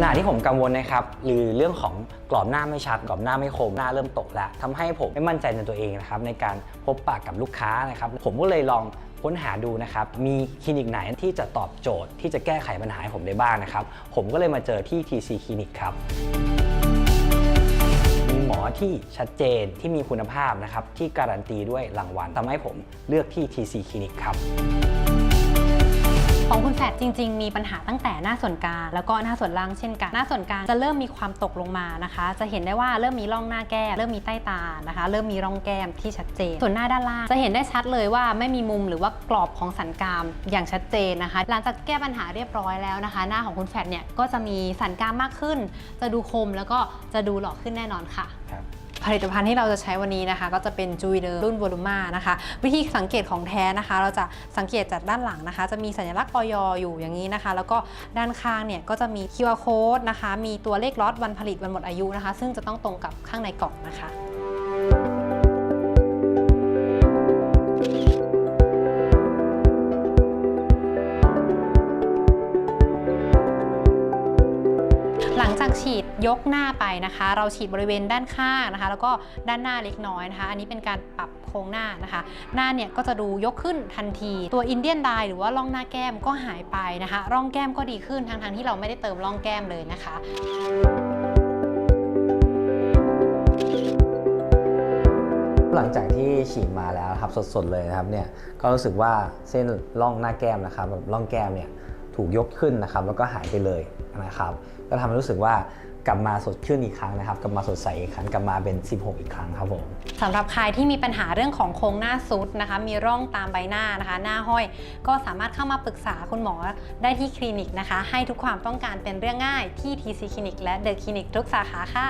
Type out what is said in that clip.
ปัญหาที่ผมกังวลนะครับหรือเรื่องของกรอบหน้าไม่ชัดกรอบหน้าไม่คมหน้าเริ่มตกแล้วทำให้ผมไม่มั่นใจในตัวเองนะครับในการพบปะกับลูกค้านะครับผมก็เลยลองค้นหาดูนะครับ มีคลินิกไหนที่จะตอบโจทย์ที่จะแก้ไขปัญหาให้ผมได้บ้างนะครับ ผมก็เลยมาเจอที่ TC คลินิกครับ มีหมอที่ชัดเจนที่มีคุณภาพนะครับ ที่การันตีด้วยรางวัลทำให้ผมเลือกที่ TC คลินิกครับ ดจริง ๆ มีปัญหาตั้งแต่หน้าส่วนกลางแล้วก็หน้าส่วนล่างเช่นกัน หน้าส่วนกลางจะเริ่มมีความตกลงมานะคะ จะเห็นได้ว่าเริ่มมีร่องหน้าแก้มเริ่มมีใต้ตานะคะ เริ่มมีร่องแก้มที่ชัดเจน ส่วนหน้าด้านล่างจะเห็นได้ชัดเลยว่าไม่มีมุมหรือว่ากรอบของสันกรามอย่างชัดเจนนะคะ หลังจากแก้ปัญหาเรียบร้อยแล้วนะคะ หน้าของคุณแฟดเนี่ยก็จะมีสันกรามมากขึ้น จะดูคมแล้วก็จะดูหล่อขึ้นแน่นอนค่ะ ผลิตภัณฑ์ที่เราจะใช้วันนี้นะคะ ก็จะเป็นจูยเดอร์รุ่นวอลูมานะคะ วิธีสังเกตของแท้นะคะ เราจะสังเกตจากด้านหลังนะคะ จะมีสัญลักษณ์ออยอยู่อย่างนี้นะคะ แล้วก็ด้านข้างเนี่ยก็จะมี QR code นะคะ มีตัวเลขล็อตวันผลิตวันหมดอายุนะคะ ซึ่งจะต้องตรงกับข้างในกล่องนะคะากฉีดยกหน้าไปนะคะ เราฉีดบริเวณด้านข้างนะคะ แล้วก็ด้านหน้าเล็กน้อยนะคะ อันนี้เป็นการปรับโครงหน้านะคะ หน้าเนี่ยก็จะดูยกขึ้นทันที ตัวอินเดียนไดหรือว่าร่องหน้าแก้มก็หายไปนะคะ ร่องแก้มก็ดีขึ้นทั้งๆที่เราไม่ได้เติมร่องแก้มเลยนะคะหลังจากที่ฉีดมาแล้วครับสดๆเลยนะครับเนี่ยก็รู้สึกว่าเส้นร่องหน้าแก้มนะครับแบบร่องแก้มเนี่ย ถูกยกขึ้นนะครับ แล้วก็หายไปเลยนะครับ ก็ทำให้รู้สึกว่ากลับมาสดชื่นอีกครั้งนะครับ กลับมาสดใสอีกครั้ง กลับมาเป็น 16 อีกครั้งครับผมสำหรับใครที่มีปัญหาเรื่องของโครงหน้าซุดนะคะ มีร่องตามใบหน้านะคะ หน้าห้อย ก็สามารถเข้ามาปรึกษาคุณหมอได้ที่คลินิกนะคะ ให้ทุกความต้องการเป็นเรื่องง่ายที่ TC คลินิกและเดอะคลินิกทุกสาขาค่ะ